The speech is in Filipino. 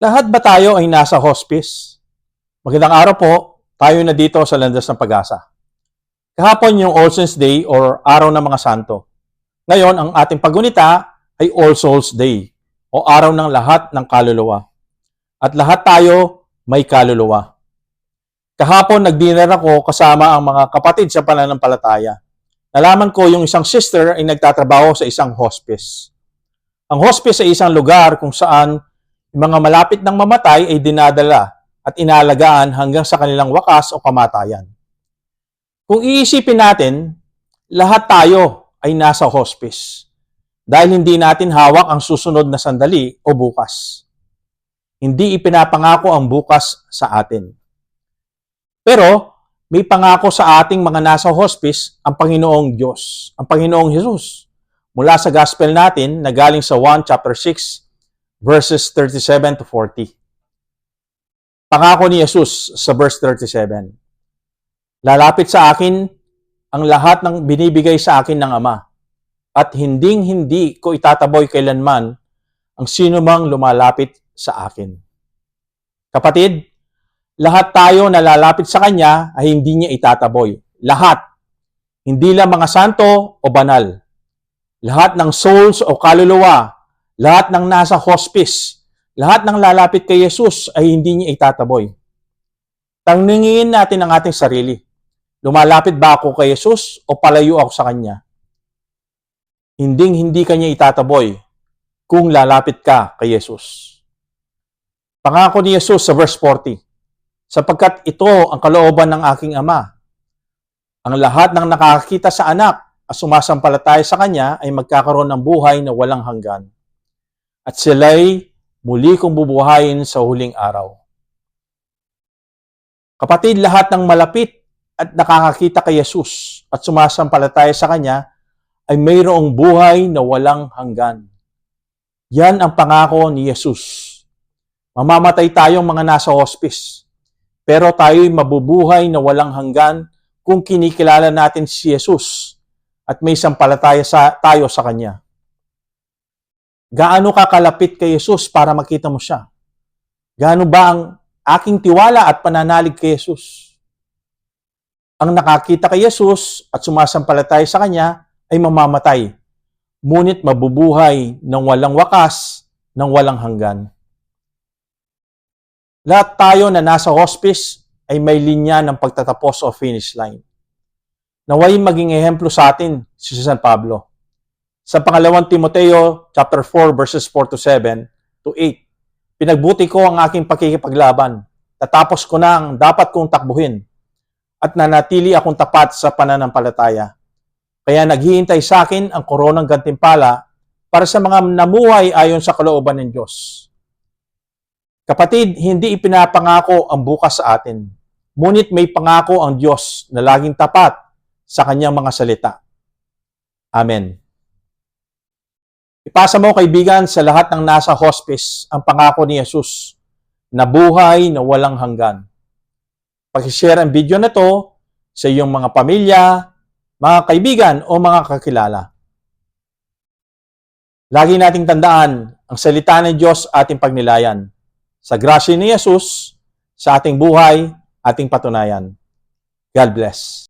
Lahat ba tayo ay nasa hospice? Magandang araw po, tayo na dito sa Landas ng Pag-asa. Kahapon yung All Saints Day or Araw ng Mga Santo. Ngayon, ang ating pagunita ay All Souls Day o Araw ng Lahat ng Kaluluwa. At lahat tayo may kaluluwa. Kahapon, nag-dinner ako kasama ang mga kapatid sa pananampalataya. Nalaman ko yung isang sister ay nagtatrabaho sa isang hospice. Ang hospice ay isang lugar kung saan mga malapit ng mamatay ay dinadala at inalagaan hanggang sa kanilang wakas o kamatayan. Kung iisipin natin, lahat tayo ay nasa hospice dahil hindi natin hawak ang susunod na sandali o bukas. Hindi ipinapangako ang bukas sa atin. Pero may pangako sa ating mga nasa hospice ang Panginoong Diyos, ang Panginoong Jesus. Mula sa gospel natin na galing sa 1 chapter 6 verses 37 to 40. Pangako ni Jesus sa verse 37. Lalapit sa akin ang lahat ng binibigay sa akin ng Ama at hinding-hindi ko itataboy kailanman ang sino mang lumalapit sa akin. Kapatid, lahat tayo na lalapit sa Kanya ay hindi niya itataboy. Lahat. Hindi lang mga santo o banal. Lahat ng souls o kaluluwa, lahat ng nasa hospice, lahat ng lalapit kay Jesus ay hindi niya itataboy. Tanungin natin ang ating sarili. Lumalapit ba ako kay Jesus o palayo ako sa Kanya? Hinding hindi kanya itataboy kung lalapit ka kay Jesus. Pangako ni Jesus sa verse 40, sapagkat ito ang kalooban ng aking Ama. Ang lahat ng nakakita sa anak at sumasampalataya sa Kanya ay magkakaroon ng buhay na walang hanggan. At sila'y muli kong bubuhayin sa huling araw. Kapatid, lahat ng malapit at nakakakita kay Jesus at sumasampalataya sa Kanya ay mayroong buhay na walang hanggan. Yan ang pangako ni Jesus. Mamamatay tayong mga nasa hospice, pero tayo'y mabubuhay na walang hanggan kung kinikilala natin si Jesus at may sampalataya sa, tayo sa Kanya. Gaano ka kalapit kay Jesus para makita mo siya? Gaano ba ang aking tiwala at pananalig kay Jesus? Ang nakakita kay Jesus at sumasampalataya sa Kanya ay mamamatay, ngunit mabubuhay ng walang wakas, ng walang hanggan. Lahat tayo na nasa hospice ay may linya ng pagtatapos o finish line. Naway maging ehemplo sa atin si San Pablo. Sa pangalawang Timoteo chapter 4 verses 4 to 7 to 8, pinagbuti ko ang aking pakikipaglaban. Tatapos ko na ang dapat kong takbuhin at nanatili akong tapat sa pananampalataya. Kaya naghihintay sa akin ang koronang gantimpala para sa mga namuhay ayon sa kalooban ng Diyos. Kapatid, hindi ipinapangako ang bukas sa atin. Ngunit may pangako ang Diyos na laging tapat sa kanyang mga salita. Amen. Ipasa mo kaibigan sa lahat ng nasa hospice ang pangako ni Jesus na buhay na walang hanggan. Pakishare ang video na to sa iyong mga pamilya, mga kaibigan o mga kakilala. Lagi nating tandaan ang salita ng Diyos ating pagnilayan. Sa grasya ni Jesus, sa ating buhay, ating patunayan. God bless.